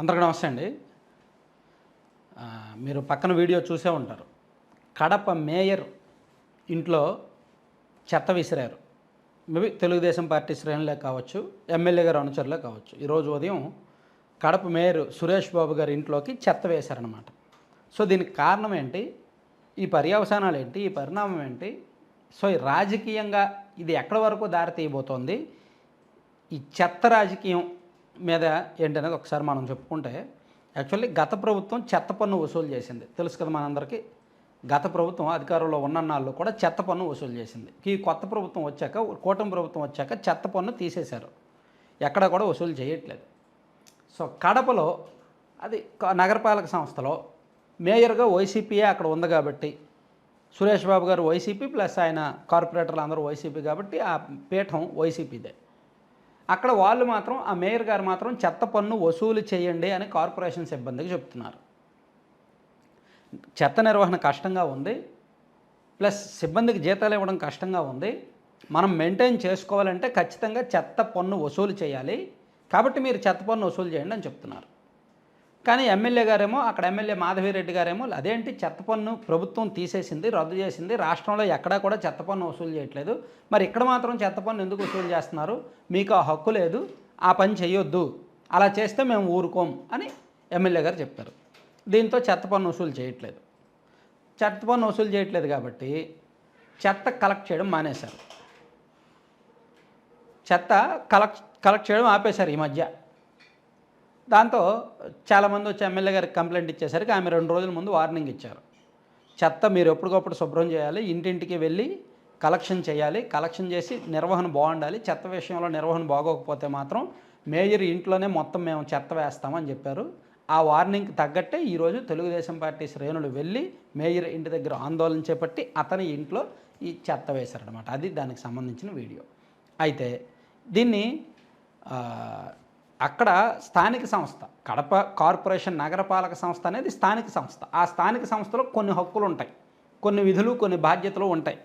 అందరికీ నమస్తే అండి. మీరు పక్కన వీడియో చూసే ఉంటారు. కడప మేయర్ ఇంట్లో చెత్త విసిరారు. మేబీ తెలుగుదేశం పార్టీ శ్రేణులే కావచ్చు ఎమ్మెల్యే గారు అనుచరులే కావచ్చు. ఈరోజు ఉదయం కడప మేయర్ సురేష్ బాబు గారి ఇంట్లోకి చెత్త వేశారనమాట సో దీనికి కారణం ఏంటి? ఈ పర్యవసానాలు ఏంటి? ఈ పరిణామం ఏంటి? సో రాజకీయంగా ఇది ఎక్కడి వరకు దారి తీయబోతోంది? ఈ చెత్త రాజకీయం మీద ఏంటనేది ఒకసారి మనం చెప్పుకుంటే యాక్చువల్లీ గత ప్రభుత్వం చెత్త పన్ను వసూలు చేసింది. తెలుసు కదా మనందరికీ? గత ప్రభుత్వం అధికారంలో ఉన్న నాళ్ళు కూడా చెత్త పన్ను వసూలు చేసింది. ఈ కొత్త ప్రభుత్వం వచ్చాక కూటమి ప్రభుత్వం వచ్చాక చెత్త పన్ను తీసేశారు. ఎక్కడ కూడా వసూలు చేయట్లేదు. సో కడపలో అది నగరపాలక సంస్థలో మేయర్గా వైసీపీయే అక్కడ ఉంది కాబట్టి సురేష్ బాబు గారు వైసీపీ ప్లస్ ఆయన కార్పొరేటర్లు అందరూ వైసీపీ కాబట్టి ఆ పీఠం వైసీపీదే అక్కడ వాళ్ళు మాత్రం ఆ మేయర్ గారు మాత్రం చెత్త పన్ను వసూలు చేయండి అని కార్పొరేషన్ సిబ్బందికి చెప్తున్నారు. చెత్త నిర్వహణ కష్టంగా ఉంది. ప్లస్ సిబ్బందికి జీతాలు ఇవ్వడం కష్టంగా ఉంది. మనం మెయింటైన్ చేసుకోవాలంటే ఖచ్చితంగా చెత్త పన్ను వసూలు చేయాలి. కాబట్టి మీరు చెత్త పన్ను వసూలు చేయండి అని చెప్తున్నారు. కానీ ఎమ్మెల్యే గారేమో అక్కడ ఎమ్మెల్యే మాధవిరెడ్డి గారేమో అదేంటి చెత్త పన్ను ప్రభుత్వం తీసేసింది రద్దు చేసింది రాష్ట్రంలో ఎక్కడా కూడా చెత్త పన్ను వసూలు చేయట్లేదు. మరి ఇక్కడ మాత్రం చెత్త పన్ను ఎందుకు వసూలు చేస్తున్నారు? మీకు ఆ హక్కు లేదు ఆ పని చేయొద్దు అలా చేస్తే మేము ఊరుకోం అని ఎమ్మెల్యే గారు చెప్పారు. దీంతో చెత్త పన్ను వసూలు చేయట్లేదు. చెత్త పన్ను వసూలు చేయట్లేదు కాబట్టి చెత్త కలెక్ట్ చేయడం మానేశారు. చెత్త కలెక్ట్ కలెక్ట్ చేయడం ఆపేశారు ఈ మధ్య. దాంతో చాలామంది వచ్చి ఎమ్మెల్యే గారికి కంప్లైంట్ ఇచ్చేసరికి ఆమె రెండు రోజుల ముందు వార్నింగ్ ఇచ్చారు. చెత్త మీరు ఎప్పటికప్పుడు శుభ్రం చేయాలి ఇంటింటికి వెళ్ళి కలెక్షన్ చేయాలి కలెక్షన్ చేసి నిర్వహణ బాగుండాలి చెత్త విషయంలో నిర్వహణ బాగోకపోతే మాత్రం మేజర్ ఇంట్లోనే మొత్తం మేము చెత్త వేస్తామని చెప్పారు. ఆ వార్నింగ్కి తగ్గట్టే ఈరోజు తెలుగుదేశం పార్టీ శ్రేణులు వెళ్ళి మేయర్ ఇంటి దగ్గర ఆందోళన చేపట్టి అతని ఇంట్లో ఈ చెత్త వేశారనమాట అది దానికి సంబంధించిన వీడియో. అయితే దీన్ని అక్కడ స్థానిక సంస్థ కడప కార్పొరేషన్ నగరపాలక సంస్థ అనేది స్థానిక సంస్థ. ఆ స్థానిక సంస్థలో కొన్ని హక్కులు ఉంటాయి కొన్ని విధులు కొన్ని బాధ్యతలు ఉంటాయి.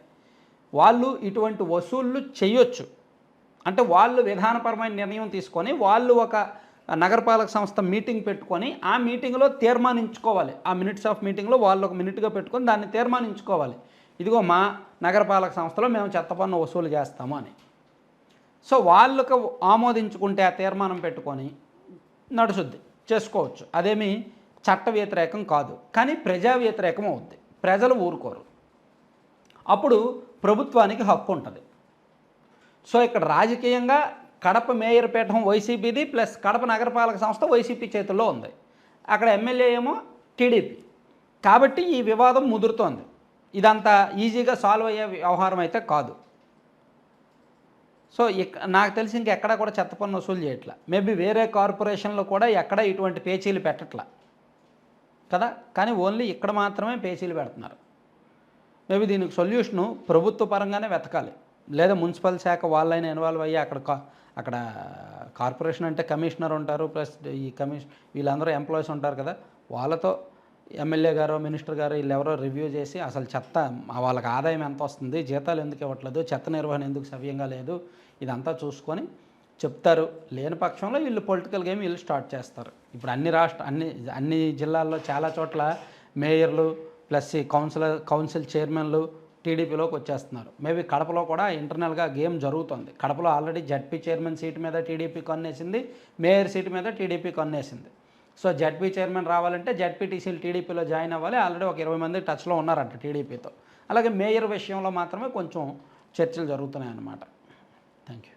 వాళ్ళు ఇటువంటి వసూళ్ళు చేయొచ్చు. అంటే వాళ్ళు విధానపరమైన నిర్ణయం తీసుకొని వాళ్ళు ఒక నగరపాలక సంస్థ మీటింగ్ పెట్టుకొని ఆ మీటింగ్లో తీర్మానించుకోవాలి. ఆ మినిట్స్ ఆఫ్ మీటింగ్లో వాళ్ళు ఒక మినిట్గా పెట్టుకొని దాన్ని తీర్మానించుకోవాలి. ఇదిగో మా నగరపాలక సంస్థలో మేము చెత్త పన్ను వసూలు చేస్తాము అని. సో వాళ్ళకు ఆమోదించుకుంటే ఆ తీర్మానం పెట్టుకొని నడుచుద్ది చేసుకోవచ్చు. అదేమి చట్ట వ్యతిరేకం కాదు. కానీ ప్రజా వ్యతిరేకం అవుద్ది. ప్రజలు ఊరుకోరు. అప్పుడు ప్రభుత్వానికి హక్కు ఉంటుంది. సో ఇక్కడ రాజకీయంగా కడప మేయర్ పీఠం వైసీపీది ప్లస్ కడప నగరపాలక సంస్థ వైసీపీ చేతుల్లో ఉంది. అక్కడ ఎమ్మెల్యే ఏమో టీడీపీ. కాబట్టి ఈ వివాదం ముదురుతోంది. ఇదంతా ఈజీగా సాల్వ్ అయ్యే వ్యవహారం అయితే కాదు. సో నాకు తెలిసి ఇంకెక్కడ కూడా చెత్త పన్ను వసూలు చేయట్లా. మేబీ వేరే కార్పొరేషన్లో కూడా ఎక్కడ ఇటువంటి పేచీలు పెట్టట్లా. కదా? కానీ ఓన్లీ ఇక్కడ మాత్రమే పేచీలు పెడుతున్నారు. మేబీ దీనికి సొల్యూషను ప్రభుత్వ పరంగానే వెతకాలి. లేదా మున్సిపల్ శాఖ వాళ్ళైనా ఇన్వాల్వ్ అయ్యి అక్కడ అక్కడ కార్పొరేషన్ అంటే కమిషనర్ ఉంటారు ప్లస్ ఈ కమిషన్ వీళ్ళందరూ ఎంప్లాయీస్ ఉంటారు కదా? వాళ్ళతో ఎమ్మెల్యే గారో మినిస్టర్ గారు వీళ్ళెవరో రివ్యూ చేసి అసలు చెత్త వాళ్ళకి ఆదాయం ఎంత వస్తుంది జీతాలు ఎందుకు ఇవ్వట్లేదు చెత్త నిర్వహణ ఎందుకు సవ్యంగా లేదు ఇదంతా చూసుకొని చెప్తారు. లేని పక్షంలో వీళ్ళు పొలిటికల్ గేమ్ వీళ్ళు స్టార్ట్ చేస్తారు. ఇప్పుడు అన్ని రాష్ట్ర అన్ని అన్ని జిల్లాల్లో చాలా చోట్ల మేయర్లు ప్లస్ ఈ కౌన్సిలర్ కౌన్సిల్ చైర్మన్లు టీడీపీలోకి వచ్చేస్తున్నారు. మేబీ కడపలో కూడా ఇంటర్నల్గా గేమ్ జరుగుతుంది. కడపలో ఆల్రెడీ జడ్పీ చైర్మన్ సీట్ మీద టీడీపీ కొన్నేసింది మేయర్ సీటు మీద టీడీపీ కొన్నేసింది. సో జడ్పీ చైర్మన్ రావాలంటే జడ్పీటీసీలు టీడీపీలో జాయిన్ అవ్వాలి. ఆల్రెడీ ఒక ఇరవై మంది టచ్లో ఉన్నారంట టీడీపీతో అలాగే మేయర్ విషయంలో మాత్రమే కొంచెం చర్చలు జరుగుతున్నాయి అన్నమాట థ్యాంక్ యూ